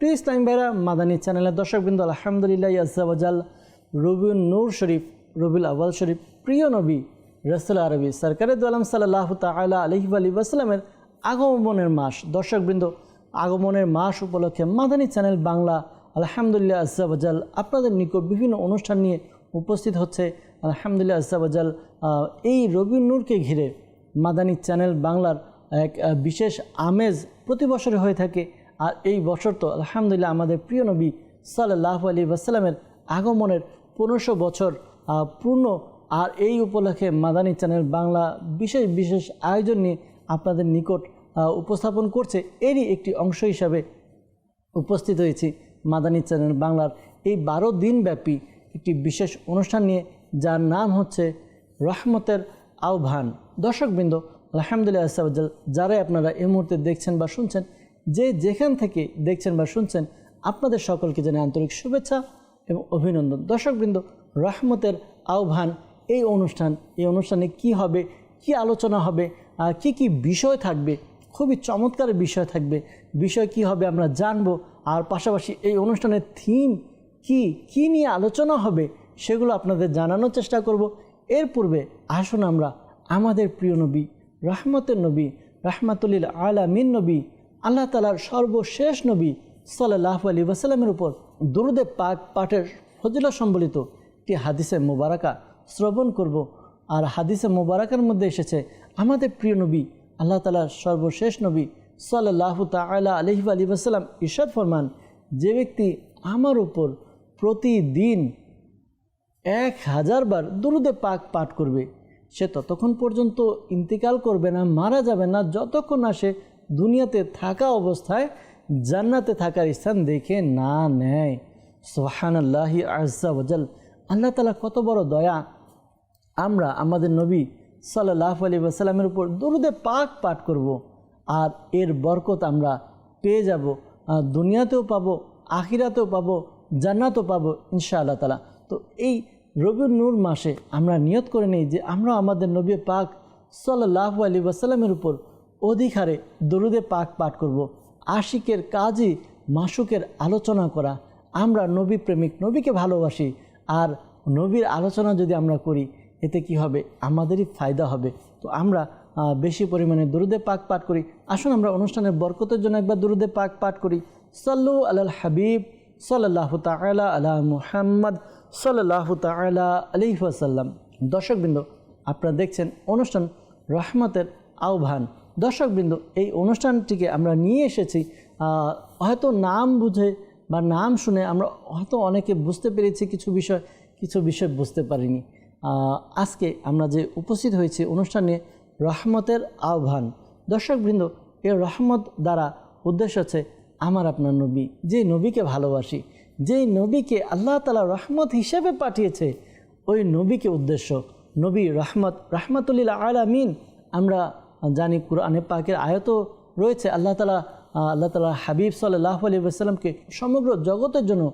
প্রিয় ইসলাম ভাইরা, মাদানী চ্যানেলের দর্শকবৃন্দ, আলহামদুলিল্লাহ ইয়াজাল রবিউল নূর শরীফ রবিউল আওয়াল শরীফ, প্রিয় নবী, রসুল আরবি সরকারের দোয়ালাম সাল্লাহ তালা আলহি আলী ওয়াসালামের আগমনের মাস, দর্শকবৃন্দ, আগমনের মাস উপলক্ষে মাদানী চ্যানেল বাংলা, আলহামদুলিল্লাহ আজাল আপনাদের নিকট বিভিন্ন অনুষ্ঠান নিয়ে উপস্থিত হচ্ছে, আলহামদুলিল্লাহ আজাল এই রবিউল নূরকে ঘিরে মাদানী চ্যানেল বাংলার এক বিশেষ আমেজ প্রতি বছরে হয়ে থাকে। আর এই বছর তো আলহামদুলিল্লাহ আমাদের প্রিয় নবী সাল্লাহ আলী ওয়াসাল্লামের আগমনের পনেরোশো বছর পূর্ণ। আর এই উপলক্ষে মাদানী চ্যানেল বাংলা বিশেষ বিশেষ আয়োজন নিয়ে আপনাদের নিকট উপস্থাপন করছে। এরই একটি অংশ হিসাবে উপস্থিত হয়েছি মাদানী চ্যানেল বাংলার এই বারো দিনব্যাপী একটি বিশেষ অনুষ্ঠান নিয়ে, যার নাম হচ্ছে রহমতের আহ্বান। দর্শকবৃন্দ, আলহামদুলিল্লাহ আসাবাল যারাই আপনারা এই মুহূর্তে দেখছেন বা শুনছেন যে যেখান থেকে দেখছেন বা শুনছেন, আপনাদের সকলকে জানাই আন্তরিক শুভেচ্ছা এবং অভিনন্দন। দর্শকবৃন্দ, রহমতের আহ্বান, এই অনুষ্ঠান, এই অনুষ্ঠানে কি হবে, কি আলোচনা হবে কি কি বিষয় থাকবে, খুবই চমৎকার বিষয় থাকবে, বিষয় কি হবে আমরা জানব, আর পাশাপাশি এই অনুষ্ঠানের থিম কি কি নিয়ে আলোচনা হবে, সেগুলো আপনাদের জানানোর চেষ্টা করব। এর পূর্বে আসুন আমরা আমাদের প্রিয় নবী, রহমতের নবী রহমাতুল্লিল আলামিন নবী আল্লাহ তালার সর্বশেষ নবী সাল্লাহ আলী ওয়াসাল্লামের উপর দুরুদে পাক পাঠের ফজিলা সম্বলিত একটি হাদিসে মোবারকা শ্রবণ করব। আর হাদিসে মোবারকার মধ্যে এসেছে, আমাদের প্রিয় নবী, আল্লাহ তালার সর্বশেষ নবী সাল্লাহ তালা আলহি আলী ওয়াসাল্লাম ইরশাদ ফরমান, যে ব্যক্তি আমার উপর প্রতিদিন এক হাজার বার দুরুদে পাক পাঠ করবে, সে ততক্ষণ পর্যন্ত ইন্তিকাল করবে না, মারা যাবে না, যতক্ষণ না সে দুনিয়াতে থাকা অবস্থায় জান্নাতে থাকার স্থান দেখে না নেয়। সোহান আল্লাহি আজ্জা ওজাল আল্লাহ তালা কত বড় দয়া। আমরা আমাদের নবী সাল্লাহ আলী সাল্লামের উপর দরুদে পাক পাঠ করব আর এর বরকত আমরা পেয়ে যাব দুনিয়াতেও পাবো, আখিরাতেও পাবো, জান্নাতও পাবো ইনশা আল্লাহ তালা তো এই রবিউল নূর মাসে আমরা নিয়ত করে নিই যে আমরা আমাদের নবী পাক সাল্লাহ আলী ওয়াসাল্লামের উপর অধিক হারে দরুদে পাক পাঠ করব। আশিকের কাজই মাসুকের আলোচনা করা। আমরা নবী প্রেমিক, নবীকে ভালোবাসি। আর নবীর আলোচনা যদি আমরা করি, এতে কি হবে? আমাদেরই ফায়দা হবে। তো আমরা বেশি পরিমাণে দুরুদে পাক পাঠ করি। আসুন আমরা অনুষ্ঠানের বরকতের জন্য একবার দুরুদে পাক পাঠ করি। সাল্লু আলাল হাবিব সাল্লাহ তালা আলা মুহাম্মদ সাল্লাহ তালা আলিহাসাল্লাম দর্শকবৃন্দ, আপনারা দেখছেন অনুষ্ঠান রহমতের আহ্বান। দর্শকবৃন্দ, এই অনুষ্ঠানটিকে আমরা নিয়ে এসেছি। হয়তো নাম বুঝে বা নাম শুনে আমরা হয়তো অনেকে বুঝতে পেরেছি কিছু বিষয় কিছু বিষয় বুঝতে পারিনি। আজকে আমরা যে উপস্থিত হয়েছি অনুষ্ঠানে রহমতের আহ্বান। দর্শকবৃন্দ এই রহমত দ্বারা উদ্দেশ্য হচ্ছে আমার আপনার নবী, যে নবীকে ভালোবাসি, যেই নবীকে আল্লাহ তালা রহমত হিসেবে পাঠিয়েছে, ওই নবীকে উদ্দেশ্য, নবী রহমত রহমতুল্লিল আলামিন, আমরা জানি কোরআনে পাকের আয়ত রয়েছে। আল্লাহ তালা আল্লাহ তালা হাবিব সাল্লাহ আলী আসসালামকে সমগ্র জগতের জন্য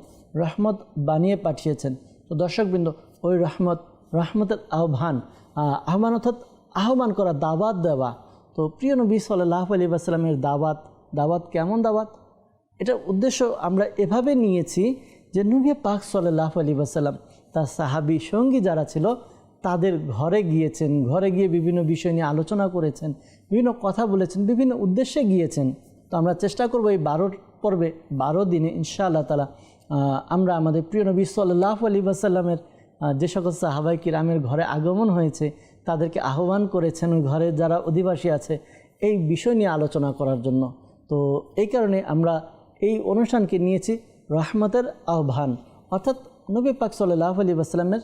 রহমত বানিয়ে পাঠিয়েছেন। তো দর্শকবৃন্দ ওই রহমত রহমতের আহ্বান আহ, আহ্বান অর্থাৎ আহ্বান করা দাওয়াত দেওয়া। তো প্রিয় নবী সাল্লাহ আলী আসসালামের দাওয়াত দাওয়াত কেমন দাওয়াত? এটার উদ্দেশ্য আমরা এভাবে নিয়েছি যে নবী পাক সাল্লাহ আলী আসাল্লাম তার সাহাবি সঙ্গী যারা ছিল তাদের ঘরে গিয়েছেন, ঘরে গিয়ে বিভিন্ন বিষয় নিয়ে আলোচনা করেছেন, বিভিন্ন কথা বলেছেন, বিভিন্ন উদ্দেশ্যে গিয়েছেন। তো আমরা চেষ্টা করব এই বারো পর্বে, বারো দিনে ইনশাআল্লাহ তালা আমরা আমাদের প্রিয় নবী সাল্লাহ আলী আসাল্লামের যে সকল সাহাবাই কিরামের ঘরে আগমন হয়েছে, তাদেরকে আহ্বান করেছেন ওই ঘরে যারা অধিবাসী আছে এই বিষয় নিয়ে আলোচনা করার জন্য। তো এই কারণে আমরা এই অনুষ্ঠানকে নিয়েছি রহমতের আহ্বান। অর্থাৎ নবী পাক সাল্লাহ আলী আসসালামের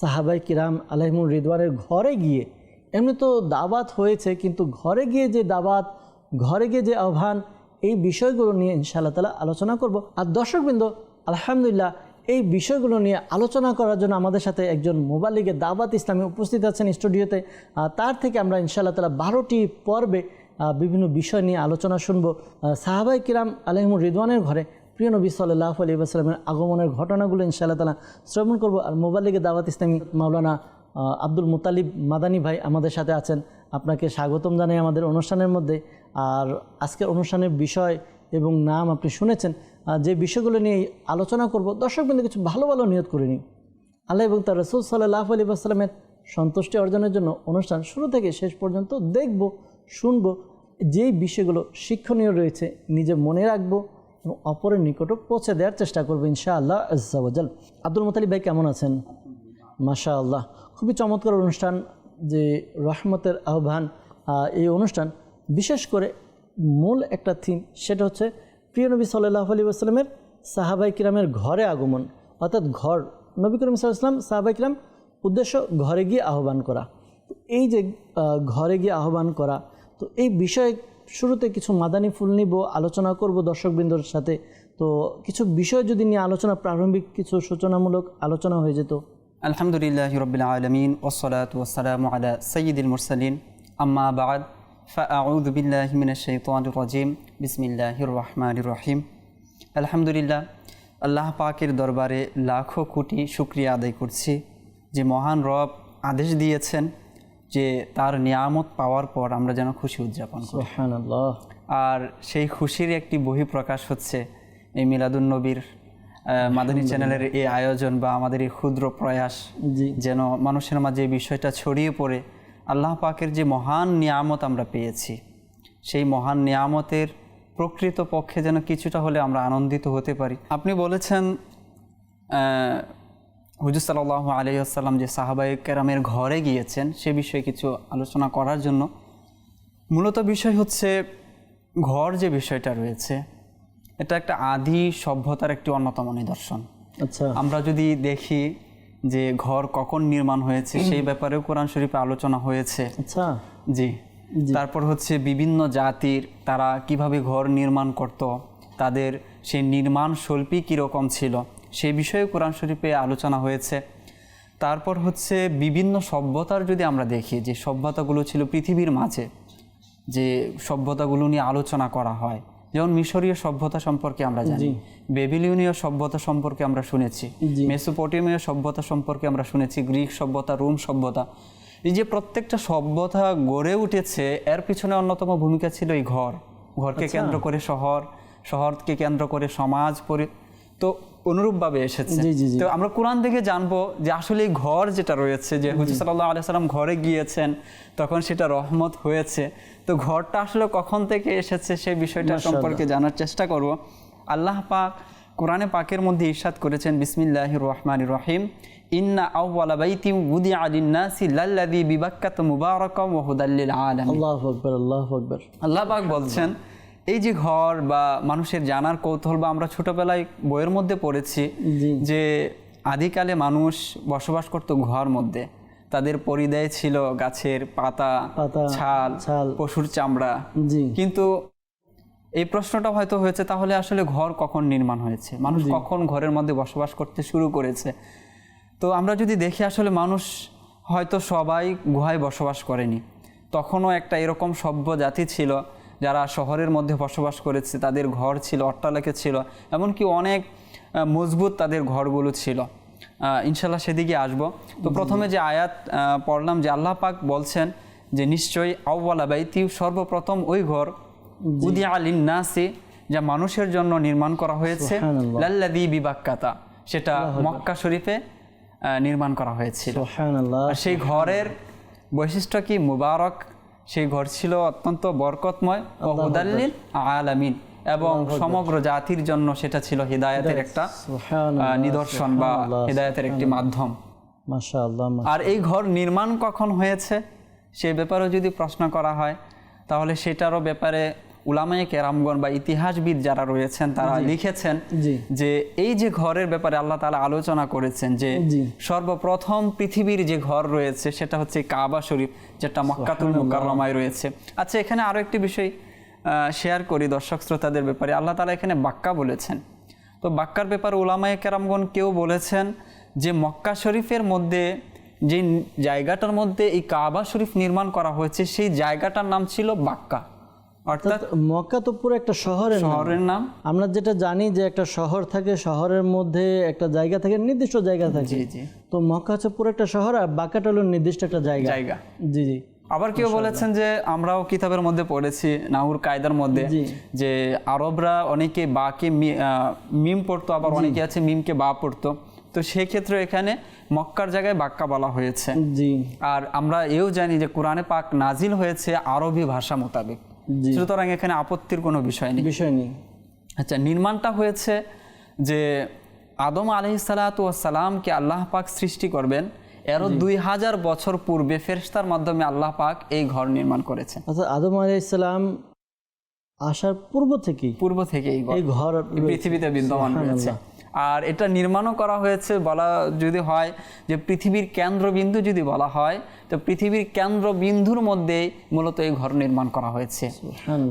সাহাবাই কিরাম আলহিমুর রিদওয়ানের ঘরে গিয়ে, এমনি তো দাওয়াত হয়েছে, কিন্তু ঘরে গিয়ে যে দাওয়াত, ঘরে গিয়ে যে আহ্বান, এই বিষয়গুলো নিয়ে ইনশাআল্লাহ তালা আলোচনা করব। আর দর্শকবৃন্দ, আলহামদুলিল্লাহ, এই বিষয়গুলো নিয়ে আলোচনা করার জন্য আমাদের সাথে একজন মোবালিগের দাওয়াত ইসলামী উপস্থিত আছেন স্টুডিওতে। তার থেকে আমরা ইনশাআল্লাহ তালা বারোটি পর্বে বিভিন্ন বিষয় নিয়ে আলোচনা শুনব। সাহাবাই কিরাম আলহিমুর রিদওয়ানের ঘরে। প্রিয় নবী সাল্লাহ আলী আসলামের আগমনের ঘটনাগুলো ইনশাআল্লাহ তালা শ্রবণ করব। আর মোবালিগের দাওয়াত ইসলামী মাওলানা আব্দুল মুতালিব মাদানী ভাই আমাদের সাথে আছেন। আপনাকে স্বাগতম জানাই আমাদের অনুষ্ঠানের মধ্যে। আর আজকের অনুষ্ঠানের বিষয় এবং নাম আপনি শুনেছেন যে বিষয়গুলো নিয়ে আলোচনা করব দর্শক বিন্দু কিছু ভালো ভালো নিয়ত করে নিই আল্লাহ এবং তার রসুল সাল্লাহ আলী আসসালামের সন্তুষ্টি অর্জনের জন্য অনুষ্ঠান শুরু থেকে শেষ পর্যন্ত দেখব, শুনব। যেই বিষয়গুলো শিক্ষণীয় রয়েছে, নিজে মনে রাখব। এবং অপরের নিকটও পৌঁছে দেওয়ার চেষ্টা করব ইনশা আল্লাহ আজাল আব্দুল মোতালিব ভাই কেমন আছেন? মাশা আল্লাহ খুবই চমৎকার অনুষ্ঠান যে রহমতের আহ্বান এই অনুষ্ঠান। বিশেষ করে মূল একটা থিম সেটা হচ্ছে প্রিয় নবী সাল্লাহ আলী আসলামের সাহাবাই কিরামের ঘরে আগমন। অর্থাৎ ঘর, নবী করিম সাল্লাম সাহাবাই কিরাম উদ্দেশ্য ঘরে গিয়ে আহ্বান করা। এই যে ঘরে গিয়ে আহ্বান করা, তো এই বিষয়ে শুরুতে কিছু মাদানি ফুল নিব আলোচনা করব দর্শকবৃন্দর সাথে তো কিছু বিষয় যদি নিয়ে আলোচনা প্রারম্ভিক কিছু সূচনামূলক আলোচনা হয়ে যেত আলহামদুলিল্লাহ রবিল আলমিন ওসলাত ওসালাম আলা সঈদুল মুরসালিন আম্মা বাদ فأعوذ بالله من الشيطان الرجيم بسم الله الرحمن الرحيم আলহামদুলিল্লাহ আল্লাহ পাকের দরবারে লাখো কোটি শুক্রিয়া আদায় করছি যে মহান রব আদেশ দিয়েছেন যে তার নিয়ামত পাওয়ার পর আমরা যেন খুশি উদযাপন করি। আর সেই খুশির একটি বহিঃপ্রকাশ হচ্ছে এই মিলাদুন নবীর মাদানী চ্যানেলের এই আয়োজন বা আমাদের এই ক্ষুদ্র প্রয়াস যেন মানুষের মাঝে এই বিষয়টা ছড়িয়ে পড়ে আল্লাহ পাকের যে মহান নিয়ামত আমরা পেয়েছি সেই মহান নিয়ামতের প্রকৃত পক্ষে যেন কিছুটা হলে আমরা আনন্দিত হতে পারি। আপনি বলেছেন হুজুর সাল্লাহ আলহিহাসাল্লাম যে সাহাবাই কেরামের ঘরে গিয়েছেন সে বিষয়ে কিছু আলোচনা করার জন্য। মূলত বিষয় হচ্ছে ঘর যে বিষয়টা রয়েছে এটা একটা আদি সভ্যতার একটি অন্যতম নিদর্শন। আচ্ছা। আমরা যদি দেখি যে ঘর কখন নির্মাণ হয়েছে সেই ব্যাপারেও কোরআন শরীফে আলোচনা হয়েছে। আচ্ছা। জি। তারপর হচ্ছে বিভিন্ন জাতির তারা কীভাবে ঘর নির্মাণ করত তাদের সেই নির্মাণ শৈল্পী কীরকম ছিল সেই বিষয়ে কোরআন শরীফে আলোচনা হয়েছে। তারপর হচ্ছে বিভিন্ন সভ্যতার যদি আমরা দেখি যে সভ্যতাগুলো ছিল পৃথিবীর মাঝে যে সভ্যতাগুলো নিয়ে আলোচনা করা হয়। যেমন মিশরীয় সভ্যতা সম্পর্কে আমরা জানি বেবিলিয়নীয় সভ্যতা সম্পর্কে আমরা শুনেছি। মেসোপটেমীয় সভ্যতা সম্পর্কে আমরা শুনেছি গ্রিক সভ্যতা রোম সভ্যতা। এই যে প্রত্যেকটা সভ্যতা গড়ে উঠেছে এর পিছনে অন্যতম ভূমিকা ছিল এই ঘর। ঘরকে কেন্দ্র করে শহর শহরকে কেন্দ্র করে সমাজ পরি তো অনুরূপভাবে এসেছে। তো আমরা কোরআন থেকে জানব যে আসলে ঘর যেটা রয়েছে যে হুজুর সাল্লাহ আলিয়াল্লাম ঘরে গিয়েছেন তখন সেটা রহমত হয়েছে। তো ঘরটা আসলে কখন থেকে এসেছে সেই বিষয়টা সম্পর্কে জানার চেষ্টা করব। আল্লাহ পাক কোরআনে পাকের মধ্যে ইরশাদ করেছেন বিসমিল্লাহ রহমান রহিম ইন্না আউওয়ালা বাইতি উদি আলিন্নাসি লাল্লাযী বিবাক্কাত মুবারাকাম ওয়া হুদাল্লিল আলামিন। আল্লাহ আকবর আল্লাহ আকবর। আল্লাহ পাক বলছেন এই যে ঘর বা মানুষের জানার কৌতূহল বা আমরা ছোটবেলায় বইয়ের মধ্যে পড়েছি যে আদিকালে মানুষ বসবাস করত ঘর মধ্যে। তাদের পরিদয় ছিল গাছের পাতা পাতা, ছাল ছাল। পশুর চামড়া। কিন্তু এই প্রশ্নটা হয়তো হয়েছে তাহলে আসলে ঘর কখন নির্মাণ হয়েছে? মানুষ কখন ঘরের মধ্যে বসবাস করতে শুরু করেছে? তো আমরা যদি দেখি আসলে মানুষ হয়তো সবাই গুহায় বসবাস করেনি। তখনও একটা এরকম সভ্য জাতি ছিল যারা শহরের মধ্যে বসবাস করেছে তাদের ঘর ছিল অট্টালিকা ছিল এমনকি অনেক মজবুত তাদের ঘরগুলো ছিল। ইনশাল্লাহ সেদিকে আসব। তো প্রথমে যে আয়াত পড়লাম যে আল্লাহ পাক বলছেন যে নিশ্চয়ই আউ্বালা বাইতি সর্বপ্রথম ওই ঘর উদি আলিন নাসি যা মানুষের জন্য নির্মাণ করা হয়েছে। লাল্লাদি বিবাক্কাতা সেটা মক্কা শরীফে নির্মাণ করা হয়েছিল। সেই ঘরের বৈশিষ্ট্য কি? মুবারক সেই ঘর ছিল অত্যন্ত বরকতময় ও হুদাল্লিল আলামিন এবং সমগ্র জাতির জন্য সেটা ছিল হৃদায়তের একটা নিদর্শন বা হৃদায়তের একটি মাধ্যম। আর এই ঘর নির্মাণ কখন হয়েছে সে ব্যাপারেও যদি প্রশ্ন করা হয় তাহলে সেটারও ব্যাপারে উলামায়ে কেরামগণ বা ইতিহাসবিদ যারা রয়েছেন তারা লিখেছেন যে এই যে ঘরের ব্যাপারে আল্লাহ তালা আলোচনা করেছেন যে সর্বপ্রথম পৃথিবীর যে ঘর রয়েছে সেটা হচ্ছে কাবা শরীফ যেটা মক্কাতুল মুকাররমায় রয়েছে। আচ্ছা এখানে আরও একটি বিষয় শেয়ার করি দর্শক শ্রোতাদের ব্যাপারে। আল্লাহ তালা এখানে বাক্কা বলেছেন। তো বাক্কার ব্যাপারে ওলামায়ে কেরামগণ কেউ বলেছেন যে মক্কা শরীফের মধ্যে যে জায়গাটার মধ্যে এই কাবা শরীফ নির্মাণ করা হয়েছে সেই জায়গাটার নাম ছিল বাক্কা। অর্থাৎ মক্কা তো পুরো একটা শহরের শহরের নাম। আমরা যেটা জানি যে একটা শহর থাকে শহরের মধ্যে একটা জায়গা থাকে নির্দিষ্ট জায়গা থাকে। তো মক্কা হচ্ছে পুরো একটা শহর আর বাঁকাটা হলো নির্দিষ্ট একটা জায়গা। জায়গা। জি জি। আবার কেউ বলেছেন যে আমরাও কিতাবের মধ্যে পড়েছি নাহুর কায়দার মধ্যে যে আরবরা অনেকে বাকে মিম পড়তো আবার অনেকে আছে মিমকে বা পড়তো। তো সেক্ষেত্রে এখানে মক্কার জায়গায় বাক্কা বলা হয়েছে। জি। আর আমরা এও জানি যে কোরআনে পাক নাজিল হয়েছে আরবি ভাষা মোতাবেক। সুতরাং এখানে আপত্তির কোনো বিষয় নেই। বিষয় নেই। আচ্ছা নির্মাণটা হয়েছে যে আদম আলহিসালাতামকে আল্লাহ পাক সৃষ্টি করবেন এরও দুই হাজার বছর পূর্বে ফেরস্তার মাধ্যমে আল্লাহ পাক এই ঘর নির্মাণ করেছে অর্থাৎ আদম আলাইসালাম আসার পূর্ব থেকেই পূর্ব থেকে এই ঘর পৃথিবীতে বিদ্যমান রয়েছে। আর এটা নির্মাণও করা হয়েছে বলা যদি হয় যে পৃথিবীর কেন্দ্রবিন্দু যদি বলা হয় তো পৃথিবীর কেন্দ্রবিন্দুর মধ্যে মূলত এই ঘর নির্মাণ করা হয়েছে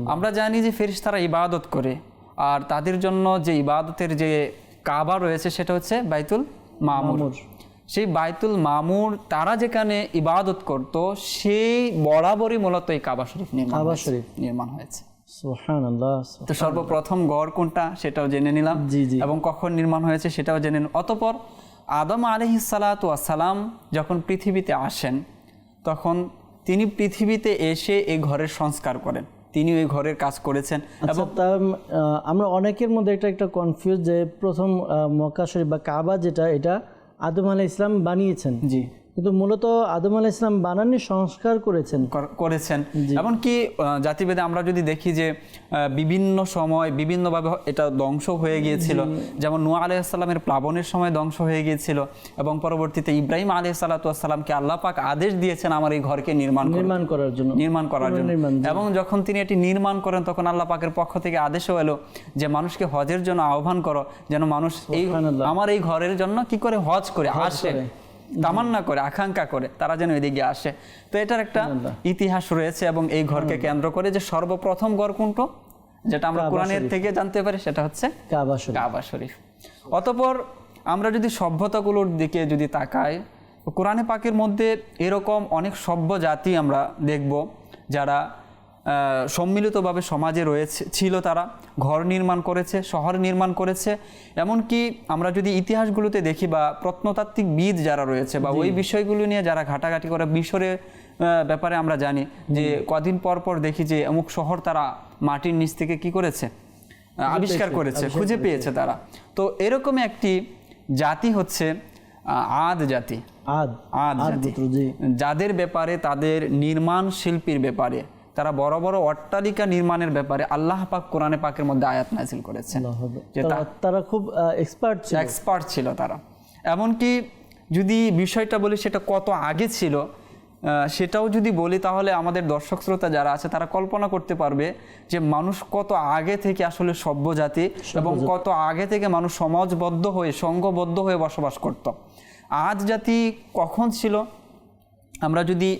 আমরা জানি যে ফেরেশতারা ইবাদত করে আর তাদের জন্য যে ইবাদতের যে কাবা রয়েছে সেটা হচ্ছে বাইতুল মামুর সেই বাইতুল মামুর তারা যেখানে ইবাদত করত সেই বরাবরই মূলত এই কাবা শরীফ নির্মাণ কাবা হয়েছে। শরীফ। নির্মাণ হয়েছে তো সর্বপ্রথম গড় কোনটা সেটাও জেনে নিলাম জি, জি। এবং কখন নির্মাণ হয়েছে সেটাও জেনে নিলাম। অতপর আদম আলহিসালাম যখন পৃথিবীতে আসেন তখন তিনি পৃথিবীতে এসে এই ঘরের সংস্কার করেন। তিনি ওই ঘরের কাজ করেছেন আচ্ছা আমরা অনেকের মধ্যে একটা একটা কনফিউজ যে প্রথম মক্কা শরীফ বা কাবা যেটা এটা আদম আলাহ ইসলাম বানিয়েছেন। জি। কিন্তু মূলত আদম আলাহ ইসলাম বানাননি সংস্কার করেছেন। কর- করেছেন। এমনকি জাতিভেদে আমরা যদি দেখি যে বিভিন্ন সময় বিভিন্নভাবে এটা ধ্বংস হয়ে গিয়েছিল। যেমন নোয়া আলাইসাল্লামের প্লাবনের সময় ধ্বংস হয়ে গিয়েছিল এবং পরবর্তীতে ইব্রাহিম আলহ সাল্লাতামকে আল্লাহ পাক আদেশ দিয়েছেন আমার এই ঘরকে নির্মাণ নির্মাণ করার জন্য। নির্মাণ করার জন্য। এবং যখন তিনি এটি নির্মাণ করেন তখন আল্লাহ পাকের পক্ষ থেকে আদেশও এলো যে মানুষকে হজের জন্য আহ্বান করো যেন মানুষ এই আমার এই ঘরের জন্য কি করে হজ করে আসে। তামান্না করে আকাঙ্ক্ষা করে তারা যেন এদিকে আসে। তো এটার একটা ইতিহাস রয়েছে এবং এই ঘরকে কেন্দ্র করে যে সর্বপ্রথম ঘর কোনটো যেটা আমরা কোরআনের থেকে জানতে পারি সেটা হচ্ছে কাবা শরীফ। অতপর আমরা যদি সভ্যতাগুলোর দিকে যদি তাকাই কোরআনে পাকের মধ্যে এরকম অনেক সভ্য জাতি আমরা দেখব যারা সম্মিলিতভাবে সমাজে রয়েছে ছিল তারা ঘর নির্মাণ করেছে শহর নির্মাণ করেছে। এমনকি আমরা যদি ইতিহাসগুলোতে দেখি বা প্রত্নতাত্ত্বিক বিদ যারা রয়েছে বা ওই বিষয়গুলো নিয়ে যারা ঘাটাঘাটি করে মিশরে ব্যাপারে আমরা জানি যে কদিন পর পর দেখি যে অমুক শহর তারা মাটির নিচ থেকে কি করেছে? আবিষ্কার করেছে খুঁজে পেয়েছে তারা। তো এরকম একটি জাতি হচ্ছে আদ জাতি। আদ। আদ জাতি। যাদের ব্যাপারে তাদের নির্মাণ শিল্পীর ব্যাপারে তারা বড় বড় অট্টালিকা নির্মাণের ব্যাপারে আল্লাহ পাক কোরআনে পাকের মধ্যে আয়াত নাজিল করেছেন। যে তারা খুব এক্সপার্ট ছিল। এক্সপার্ট ছিল তারা। এমনকি যদি বিষয়টা বলি সেটা কত আগে ছিল সেটাও যদি বলি তাহলে আমাদের দর্শক শ্রোতা যারা আছে তারা কল্পনা করতে পারবে যে মানুষ কত আগে থেকে আসলে সভ্য জাতি এবং কত আগে থেকে মানুষ সমাজবদ্ধ হয়ে সংঘবদ্ধ হয়ে বসবাস করত। আজ জাতি কখন ছিল? আমরা যদি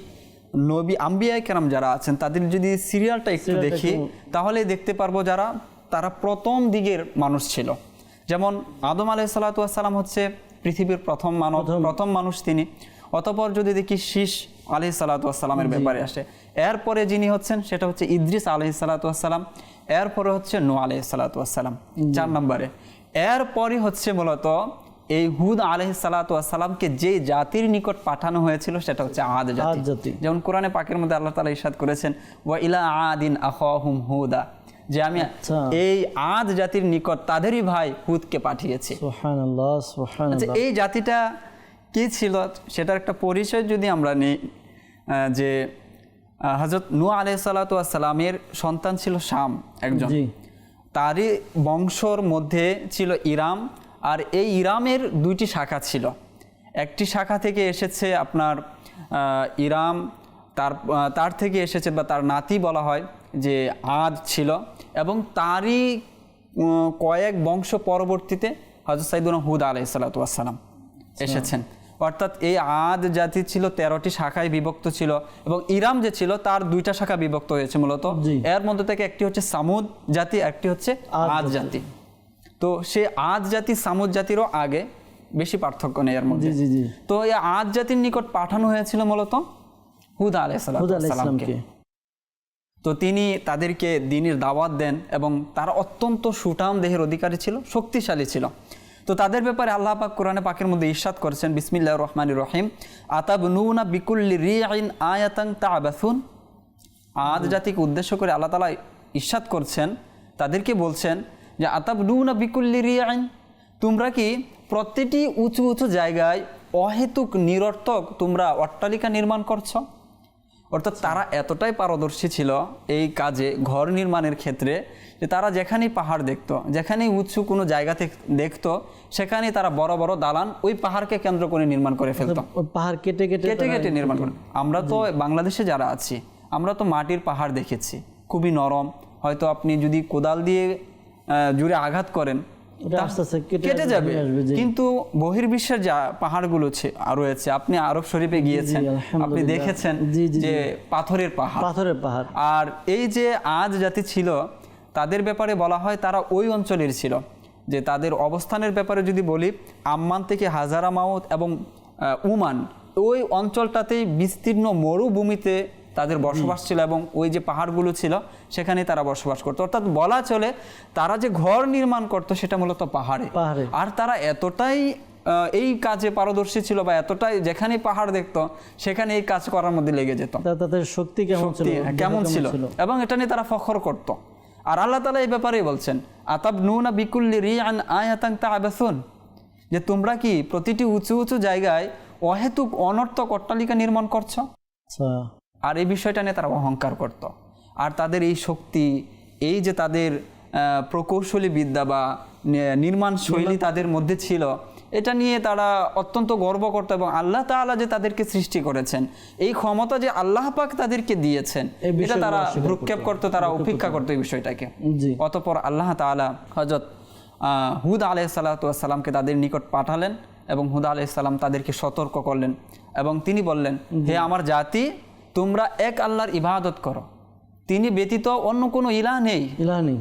নবী আম্বিয়ায় কেরাম যারা আছেন তাদের যদি সিরিয়ালটা একটু দেখি তাহলে দেখতে পারব যারা তারা প্রথম দিকের মানুষ ছিল। যেমন আদম আলাহ সাল্লাম হচ্ছে পৃথিবীর প্রথম মানব প্রথম। মানুষ তিনি। অতপর যদি দেখি শীষ আলহ সাল্লাতামের ব্যাপারে আসে এরপরে যিনি হচ্ছেন সেটা হচ্ছে ইদ্রিস আলহ সাল্লাতাম এরপরে হচ্ছে নো আলহ সাল্লাতাম চার নম্বরে। এরপরই হচ্ছে মূলত এই হুদ আলহ সাল্লাতামকে যে জাতির নিকট পাঠানো হয়েছিল সেটা হচ্ছে আদ জাতি। যেমন কোরআনে পাকের মধ্যে আল্লাহ তালা ইসাদ করেছেন ওয়া ইলা আদিন আখাহুম হুদা যে আমি আচ্ছা। এই আদ জাতির নিকট তাদেরই ভাই হুদকে পাঠিয়েছি। আচ্ছা এই জাতিটা কি ছিল? সেটার একটা পরিচয় যদি আমরা নিই যে হজরত নু আলাই সালাতামের সন্তান ছিল শাম একজন। তারই বংশর মধ্যে ছিল ইরাম আর এই ইরামের দুইটি শাখা ছিল। একটি শাখা থেকে এসেছে আপনার ইরাম তার তার থেকে এসেছে বা তার নাতি বলা হয় যে আদ ছিল এবং তারই কয়েক বংশ পরবর্তীতে হজরত সাইদুল হুদ আলাই সালাতাম এসেছেন। অর্থাৎ এই আদ জাতি ছিল তেরোটি শাখায় বিভক্ত ছিল এবং ইরাম যে ছিল তার দুইটা শাখা বিভক্ত হয়েছে মূলত। এর মধ্যে থেকে একটি হচ্ছে সামুদ জাতি একটি হচ্ছে আদ জাতি। তো সে আজ জাতি সামুদ জাতিরও আগে বেশি পার্থক্য নেই এর মধ্যে। জি জি তো এই আজ জাতির নিকট পাঠানো হয়েছিল মূলত হুদা আলাইসালামকে তো তিনি তাদেরকে দিনের দাওয়াত দেন এবং তারা অত্যন্ত সুঠাম দেহের অধিকারী ছিল শক্তিশালী ছিল। তো তাদের ব্যাপারে আল্লাহ পাক কোরআনে পাকের মধ্যে ইরশাদ করেছেন বিসমিল্লাহ রহমান রহিম আতাব নুনা বিকুল্লি রি আইন আয়াতাং তাবাসুন আদ জাতিকে উদ্দেশ্য করে আল্লাহ তালা ইরশাদ করছেন তাদেরকে বলছেন যে আতাব নুনা বিকুল্লি রি আইন তোমরা কি প্রতিটি উঁচু উঁচু জায়গায় অহেতুক নিরর্থক তোমরা অট্টালিকা নির্মাণ করছ? অর্থাৎ তারা এতটাই পারদর্শী ছিল এই কাজে ঘর নির্মাণের ক্ষেত্রে যে তারা যেখানেই পাহাড় দেখতো যেখানেই উঁচু কোনো জায়গা থেকে দেখতো সেখানেই তারা বড় বড় দালান ওই পাহাড়কে কেন্দ্র করে নির্মাণ করে ফেলতো। পাহাড় কেটে কেটে কেটে কেটে নির্মাণ করে। আমরা তো বাংলাদেশে যারা আছি আমরা তো মাটির পাহাড় দেখেছি। খুবই নরম। হয়তো আপনি যদি কোদাল দিয়ে জুড়ে আঘাত করেন কেটে যাবে। কিন্তু বহির্বিশ্বের যা পাহাড়গুলো রয়েছে আপনি আরব শরীফে গিয়েছেন আপনি দেখেছেন যে পাথরের পাহাড়। পাথরের পাহাড়। আর এই যে আজ জাতি ছিল তাদের ব্যাপারে বলা হয় তারা ওই অঞ্চলের ছিল যে তাদের অবস্থানের ব্যাপারে যদি বলি আম্মান থেকে হাজারা মাউত এবং উমান ওই অঞ্চলটাতেই বিস্তীর্ণ মরুভূমিতে তাদের বসবাস ছিল এবং ওই যে পাহাড়গুলো ছিল সেখানে তারা বসবাস করতো। অর্থাৎ বলা চলে তারা যে ঘর নির্মাণ করতো সেটা মূলত পাহাড়ে। আর তারা এতটাই এই কাজে পারদর্শী ছিল বা এতটাই যেখানে পাহাড় দেখতো সেখানে এই কাজ করার মধ্যে লেগে যেত। তাদের শক্তি কেমন ছিল? হ্যাঁ, কেমন ছিল? এবং এটা নিয়ে তারা ফখর করত। আর আল্লাহ তালা এই ব্যাপারেই বলছেন আতাব নুনা বিকুল্লি রিয়ান আয়াতাং তাআবাসুন? যে তোমরা কি প্রতিটি উঁচু উঁচু জায়গায় অহেতুক অনর্থক অট্টালিকা নির্মাণ করছ? আচ্ছা। আর এই বিষয়টা নিয়ে তারা অহংকার করত। আর তাদের এই শক্তি এই যে তাদের প্রকৌশলী বিদ্যা বা নির্মাণ শৈলী তাদের মধ্যে ছিল এটা নিয়ে তারা অত্যন্ত গর্ব করত এবং আল্লাহ তাআলা যে তাদেরকে সৃষ্টি করেছেন এই ক্ষমতা যে আল্লাহ পাক তাদেরকে দিয়েছেন এটা তারা ভ্রুক্ষেপ করতো। তারা উপেক্ষা করতো। এই বিষয়টাকে। অতপর আল্লাহ তাআলা হজরত হুদ আলাহ সাল্লাতামকে তাদের নিকট পাঠালেন এবং হুদা আলাইসাল্লাম তাদেরকে সতর্ক করলেন এবং তিনি বললেন হে আমার জাতি তোমরা এক আল্লাহর ইবাদত করো। তিনি ব্যতীত অন্য কোনো ইলাহ নেই। ইলানি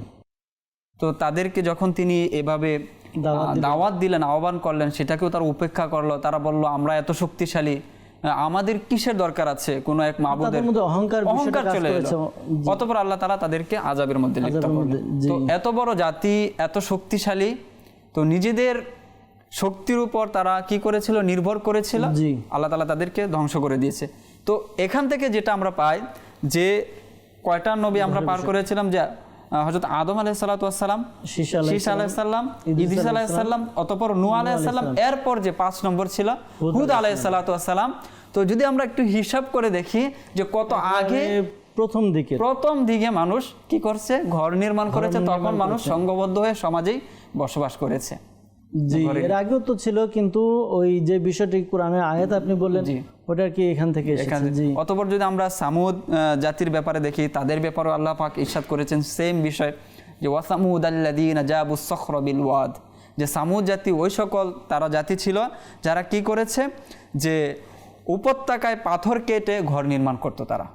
তো তাদেরকে যখন তিনি এভাবে দাওয়াত দিলেন। আহ্বান করলেন সেটাকেও তারা উপেক্ষা করল। তারা বলল আমরা এত শক্তিশালী আমাদের কিসের দরকার আছে? কোনো এক মধ্যে অহংকার অহংকার চলে অতপর আল্লাহ তালা তাদেরকে আজাবের মধ্যে। তো এত বড় জাতি এত শক্তিশালী তো নিজেদের শক্তির উপর তারা কি করেছিল? নির্ভর করেছিল? আল্লাহ তালা তাদেরকে ধ্বংস করে দিয়েছে। তো এখান থেকে যেটা আমরা পাই যে কয়টা নবী আমরা পার করেছিলাম? যে হজরত আদম আলাহ সাল্লাম শীষ ইদ্রিস ইদ্রিস আলাইসাল্লাম অতপর নু আলাইসাল্লাম এরপর যে পাঁচ নম্বর ছিল হুদ আলাইসাল্লাম তো যদি আমরা একটু হিসাব করে দেখি যে কত আগে প্রথম দিকে প্রথম দিকে মানুষ কি করছে? ঘর নির্মাণ করেছে তখন মানুষ সংঘবদ্ধ হয়ে সমাজেই বসবাস করেছে। জি। এর আগেও তো ছিল কিন্তু ওই যে বিষয়টি কোরআনের আয়াত আপনি বললেন। ওটা কি এখান থেকে এসেছে? অতপর যদি আমরা সামুদ জাতির ব্যাপারে দেখি তাদের ব্যাপারে আল্লাহ পাক ইরশাদ করেছেন সেম বিষয় যে ওয়াসামুদ আল্লাযীনা জাবু সখর বিল ওয়াদ। যে সামুদ জাতি ওই সকল তারা জাতি ছিল যারা কি করেছে? যে উপত্যকায় পাথর কেটে ঘর নির্মাণ করত তারা।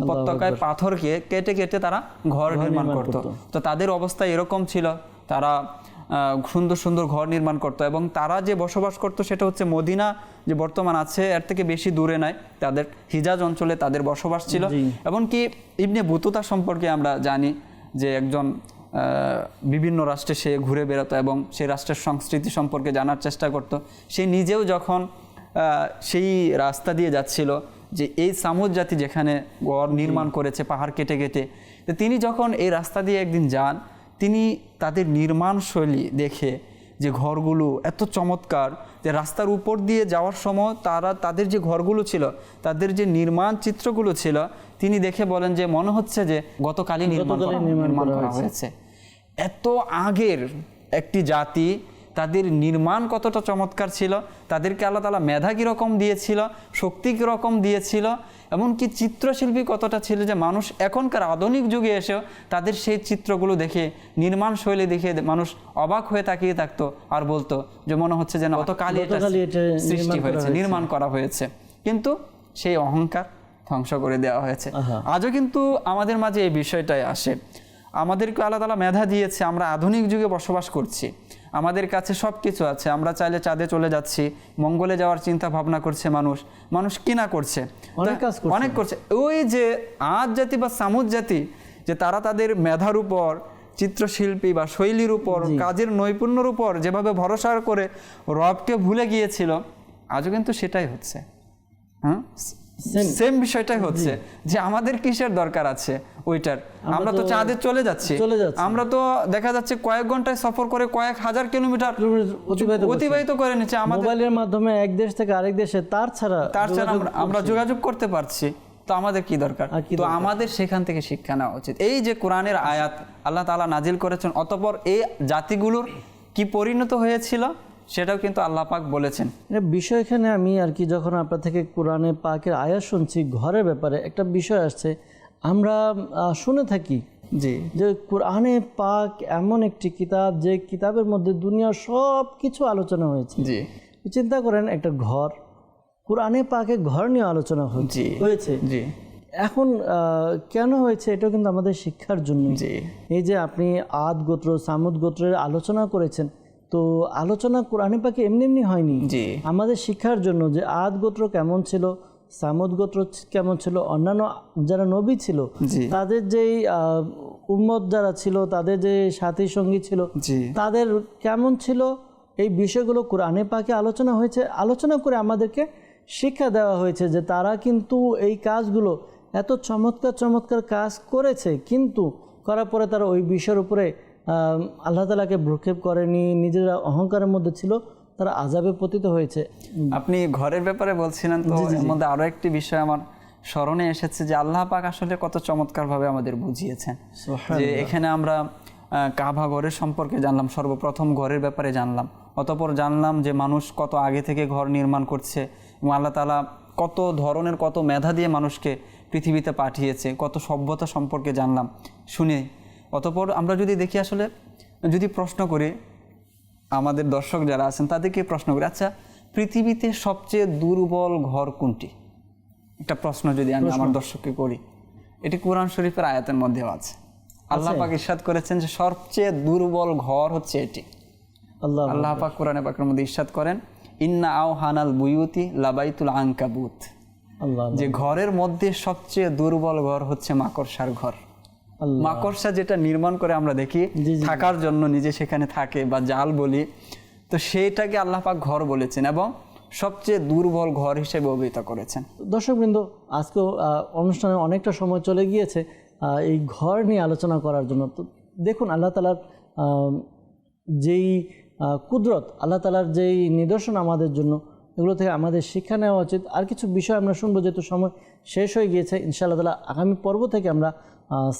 উপত্যকায় পাথরকে কেটে কেটে তারা ঘর নির্মাণ করত। তো তাদের অবস্থা এরকম ছিল তারা সুন্দর সুন্দর ঘর নির্মাণ করত এবং তারা যে বসবাস করত সেটা হচ্ছে মদিনা যে বর্তমান আছে এর থেকে বেশি দূরে নাই তাদের হিজাজ অঞ্চলে তাদের বসবাস ছিল। এমনকি ইবনে বুতুতা সম্পর্কে আমরা জানি যে একজন বিভিন্ন রাষ্ট্রে সে ঘুরে বেড়াতো এবং সেই রাষ্ট্রের সংস্কৃতি সম্পর্কে জানার চেষ্টা করত। সে নিজেও যখন সেই রাস্তা দিয়ে যাচ্ছিল যে এই সামুদ জাতি যেখানে গড় নির্মাণ করেছে পাহাড় কেটে কেটে তো তিনি যখন এই রাস্তা দিয়ে একদিন যান তিনি তাদের নির্মাণ শৈলী দেখে যে ঘরগুলো এত চমৎকার যে রাস্তার উপর দিয়ে যাওয়ার সময় তারা তাদের যে ঘরগুলো ছিল তাদের যে নির্মাণ চিত্রগুলো ছিল তিনি দেখে বলেন যে মনে হচ্ছে যে গতকালই নির্মাণ করা হয়েছে। এত আগের একটি জাতি তাদের নির্মাণ কতটা চমৎকার ছিল তাদেরকে আল্লাহ তালা মেধা কীরকম দিয়েছিল শক্তি কীরকম দিয়েছিল এমনকি চিত্রশিল্পী কতটা ছিল যে মানুষ এখনকার আধুনিক যুগে এসেও তাদের সেই চিত্রগুলো দেখে নির্মাণ শৈলী দেখে মানুষ অবাক হয়ে তাকিয়ে থাকতো আর বলতো যে মনে হচ্ছে যেন গতকালই এটা সৃষ্টি হয়েছে হয়েছে। নির্মাণ করা হয়েছে। কিন্তু সেই অহংকার ধ্বংস করে দেওয়া হয়েছে। আজও কিন্তু আমাদের মাঝে এই বিষয়টাই আসে। আমাদেরকে আল্লাহ তালা মেধা দিয়েছে আমরা আধুনিক যুগে বসবাস করছি। আমাদের কাছে সব কিছু আছে। আমরা চাইলে চাঁদে চলে যাচ্ছি। মঙ্গলে যাওয়ার চিন্তা ভাবনা করছে মানুষ। মানুষ কি না করছে। অনেক করছে। ওই যে আজ জাতি বা সামুদ জাতি যে তারা তাদের মেধার উপর চিত্রশিল্পী বা শৈলীর উপর কাজের নৈপুণ্যর উপর যেভাবে ভরসা করে রবকে ভুলে গিয়েছিল আজও কিন্তু সেটাই হচ্ছে। হ্যাঁ. সেম বিষয়টাই হচ্ছে যে আমাদের কিসের দরকার আছে ওইটার? আমরা তো চাঁদে চলে যাচ্ছি। চলে যাচ্ছি। আমরা তো দেখা যাচ্ছে কয়েক ঘন্টায় সফর করে কয়েক হাজার কিলোমিটার অতিবাহিত করে নিচ্ছে। আমাদের মোবাইলের মাধ্যমে এক দেশ থেকে আরেক দেশে তার ছাড়া তার ছাড়া আমরা- যোগাযোগ করতে পারছি। তো আমাদের কি দরকার? তো আমাদের সেখান থেকে শিক্ষা নেওয়া উচিত। এই যে কোরআনের আয়াত আল্লাহ তাআলা নাজিল করেছেন অতপর এই জাতিগুলোর কি পরিণত হয়েছিল? সেটাও কিন্তু আল্লাহ পাক বলেছেন। এটা বিষয় এখানে আমি আর কি যখন আপনার থেকে কোরআনে পাকের আয়াত শুনছি ঘরের ব্যাপারে একটা বিষয় আসছে আমরা শুনে থাকি জি। যে কোরআনে পাক এমন একটি কিতাব যে কিতাবের মধ্যে দুনিয়ার সব কিছু আলোচনা হয়েছে। জি। চিন্তা করেন একটা ঘর কোরআনে পাকে ঘর নিয়ে আলোচনা হয়েছে। জি। হয়েছে। জি। এখন কেন হয়েছে এটাও কিন্তু আমাদের শিক্ষার জন্য জি। এই যে আপনি আদ গোত্র সামুদ গোত্রের আলোচনা করেছেন তো আলোচনা কোরআনে পাকে এমনি এমনি হয়নি। আমাদের শিক্ষার জন্য যে আদ গোত্র কেমন ছিল সামদ গোত্র কেমন ছিল অন্যান্য যারা নবী ছিল তাদের যেই উম্মত যারা ছিল তাদের যে সাথী সঙ্গী ছিল তাদের কেমন ছিল এই বিষয়গুলো কোরআনে পাকে আলোচনা হয়েছে। আলোচনা করে আমাদেরকে শিক্ষা দেওয়া হয়েছে যে তারা কিন্তু এই কাজগুলো এত চমৎকার চমৎকার কাজ করেছে কিন্তু করার পরে তারা ওই বিষয়ের উপরে আল্লাহ তালাকে ভ্রুক্ষেপ করেনি নিজেরা অহংকারের মধ্যে ছিল তারা আজাবে পতিত হয়েছে। আপনি ঘরের ব্যাপারে বলছিলেন তো এর মধ্যে আরও একটি বিষয় আমার স্মরণে এসেছে যে আল্লাহ পাক আসলে কত চমৎকারভাবে আমাদের বুঝিয়েছেন। যে এখানে আমরা কাবা ঘরের সম্পর্কে জানলাম সর্বপ্রথম ঘরের ব্যাপারে জানলাম। অতপর জানলাম যে মানুষ কত আগে থেকে ঘর নির্মাণ করছে এবং আল্লাহ তালা কত ধরনের কত মেধা দিয়ে মানুষকে পৃথিবীতে পাঠিয়েছে কত সভ্যতা সম্পর্কে জানলাম। শুনে অতপর আমরা যদি দেখি আসলে যদি প্রশ্ন করি আমাদের দর্শক যারা আছেন তাদেরকে প্রশ্ন করি আচ্ছা পৃথিবীতে সবচেয়ে দুর্বল ঘর কোনটি? একটা প্রশ্ন যদি আমি আমার দর্শককে করি। এটি কোরআন শরীফের আয়াতের মধ্যেও আছে। আল্লাহ পাক ইরশাদ করেছেন যে সবচেয়ে দুর্বল ঘর হচ্ছে এটি। আল্লাহ আল্লাহ পাক কোরআনে পাকের মধ্যে ইরশাদ করেন ইন্না আও হানাল বুয়ুতি লাবাইতুল আল্লাহ। যে ঘরের মধ্যে সবচেয়ে দুর্বল ঘর হচ্ছে মাকড়সার ঘর। মাকড়সা যেটা নির্মাণ করে আমরা দেখি। থাকার জন্য নিজে সেখানে থাকে বা জাল বলি তো সেইটাকে আল্লাহ পাক ঘর বলেছেন এবং সবচেয়ে দুর্বল ঘর হিসেবে অভিহিত করেছেন। দর্শকবৃন্দ আজকেও অনুষ্ঠানে অনেকটা সময় চলে গিয়েছে এই ঘর নিয়ে আলোচনা করার জন্য। তো দেখুন আল্লাহ তালার যেই কুদরত আল্লাহ তালার যেই নিদর্শন আমাদের জন্য এগুলো থেকে আমাদের শিক্ষা নেওয়া উচিত। আর কিছু বিষয় আমরা শুনব যেহেতু সময় শেষ হয়ে গিয়েছে ইনশাআল্লাহ তালা আগামী পর্ব থেকে আমরা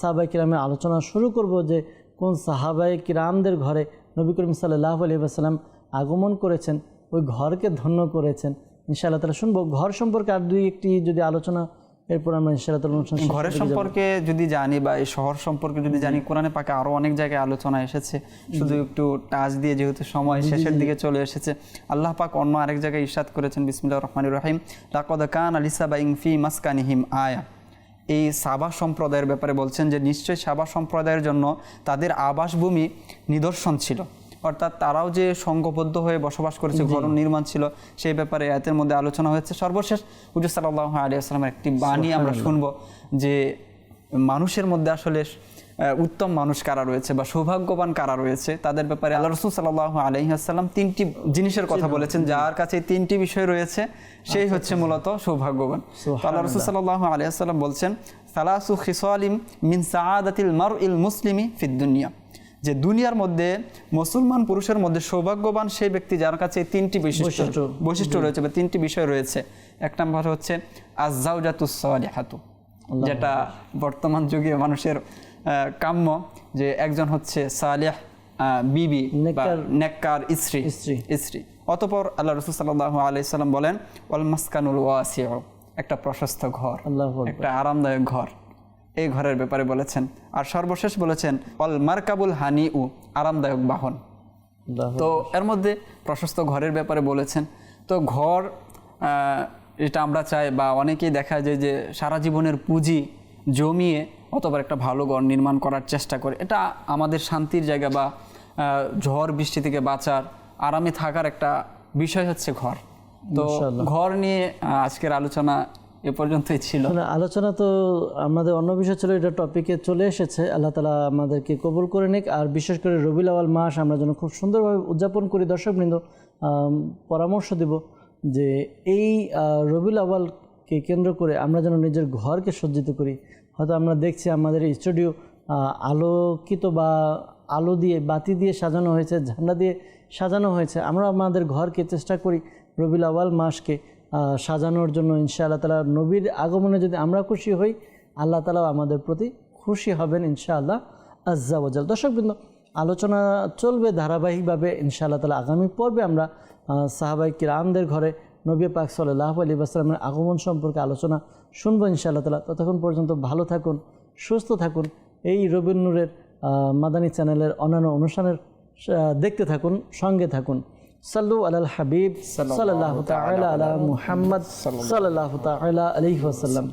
সাহাবাই কিরামের আলোচনা শুরু করব যে কোন সাহাবাই কিরামদের ঘরে নবী করিম সাল্লাহ আলী আগমন করেছেন ওই ঘরকে ধন্য করেছেন। ইনশাআল্লাহ তালা শুনব ঘর সম্পর্কে আর দুই একটি যদি আলোচনা এরপর আমরা ইনশাআল্লাহ তালা অনুষ্ঠান ঘরের সম্পর্কে যদি জানি বা এই শহর সম্পর্কে যদি জানি কোরআনে পাকে আরও অনেক জায়গায় আলোচনা এসেছে। শুধু একটু টাচ দিয়ে যেহেতু সময় শেষের দিকে চলে এসেছে আল্লাহ পাক অন্য আরেক জায়গায় ইরশাদ করেছেন বিসমিল্লাহির রহমানির রহিম। লাকাদ কান আলিসাবা ইনফি মাসকানিহিম আয়া। এই সাবা সম্প্রদায়ের ব্যাপারে বলছেন যে নিশ্চয়ই সাবা সম্প্রদায়ের জন্য তাদের আবাসভূমি নিদর্শন ছিল। অর্থাৎ তারাও যে সংঘবদ্ধ হয়ে বসবাস করেছে ঘর নির্মাণ ছিল সেই ব্যাপারে এতের মধ্যে আলোচনা হয়েছে। সর্বশেষ হুজুর সাল্লাহ আলিয়া আসসালামের একটি বাণী আমরা শুনব যে মানুষের মধ্যে আসলে উত্তম মানুষ কারা রয়েছে বা সৌভাগ্যবান কারা রয়েছে তাদের ব্যাপারে আল্লাহ রসুল সাল্লাহ আলহিহাসাল্লাম তিনটি জিনিসের কথা বলেছেন যার কাছে তিনটি বিষয় রয়েছে সেই হচ্ছে মূলত সৌভাগ্যবান। আল্লাহ রসুল সাল্লাহ আলহিহাসাল্লাম বলছেন সালাসু খিসালিম মিন সাআদাতিল মার ইল মুসলিমি ফিদ দুনিয়া। যে দুনিয়ার মধ্যে মুসলমান পুরুষের মধ্যে সৌভাগ্যবান সেই ব্যক্তি যার কাছে তিনটি বৈশিষ্ট্য বৈশিষ্ট্য। রয়েছে বা তিনটি বিষয় রয়েছে। এক নম্বর হচ্ছে আজাউজাতুসওয়ালিহাতু যেটা বর্তমান যুগে মানুষের কাম্য যে একজন হচ্ছে সালেহ বিবি নেককার স্ত্রী। স্ত্রী। স্ত্রী। অতপর আল্লাহ রসুল সাল্লাহ আলাইসাল্লাম বলেন ওয়াল মাসকানুল ওয়াসিউ একটা প্রশস্ত ঘর একটা আরামদায়ক ঘর। এই ঘরের ব্যাপারে বলেছেন আর সর্বশেষ বলেছেন অল মার্কাবুল হানি উ আরামদায়ক বাহন। তো এর মধ্যে প্রশস্ত ঘরের ব্যাপারে বলেছেন। তো ঘর এটা আমরা চাই বা অনেকেই দেখা যায় যে সারা জীবনের পুঁজি জমিয়ে অতবার একটা ভালো ঘর নির্মাণ করার চেষ্টা করে। এটা আমাদের শান্তির জায়গা বা ঝড় বৃষ্টি থেকে বাঁচার আরামে থাকার একটা বিষয় হচ্ছে ঘর। তো ঘর নিয়ে আজকের আলোচনা এ পর্যন্তই ছিল। আলোচনা তো আমাদের অন্য বিষয় ছিল এটা টপিকে চলে এসেছে। আল্লাহ তালা আমাদেরকে কবুল করে নিক। আর বিশেষ করে রবিউল আওয়াল মাস আমরা যেন খুব সুন্দরভাবে উদযাপন করি। দর্শকবৃন্দ পরামর্শ দেব যে এই আহ, রবিউল আওয়ালকে কেন্দ্র করে আমরা যেন নিজের ঘরকে সজ্জিত করি। হয়তো আমরা দেখছি আমাদের স্টুডিও আলোকিত বা আলো দিয়ে, বাতি দিয়ে সাজানো হয়েছে, ঝান্ডা দিয়ে সাজানো হয়েছে। আমরা আমাদের ঘরকে চেষ্টা করি রবিল আওয়াল মাসকে সাজানোর জন্য। ইনশাআল্লাহ তালা নবীর আগমনে যদি আমরা খুশি হই, আল্লাহ তালাও আমাদের প্রতি খুশি হবেন ইনশাআল্লাহ আজ্জাওয়াজাল দর্শকবৃন্দ, আলোচনা চলবে ধারাবাহিকভাবে। ইনশাআল্লাহ তালা আগামী পর্বে আমরা সাহাবাই কিরামদের ঘরে নবী পাক সাল্লাহ আলী আসসালামের আগমন সম্পর্কে আলোচনা শুনব ইনশাআল্লাহ তালা ততক্ষণ পর্যন্ত ভালো থাকুন, সুস্থ থাকুন। এই রবীন্দ্রের মাদানী চ্যানেলের অন্যান্য অনুষ্ঠানের দেখতে থাকুন, সঙ্গে থাকুন। সাল্লু আলাল হাবিব সাল্লাহ আলা মুহাম্মদ সাল্লাহ আলাইহি ওয়াসাল্লাম।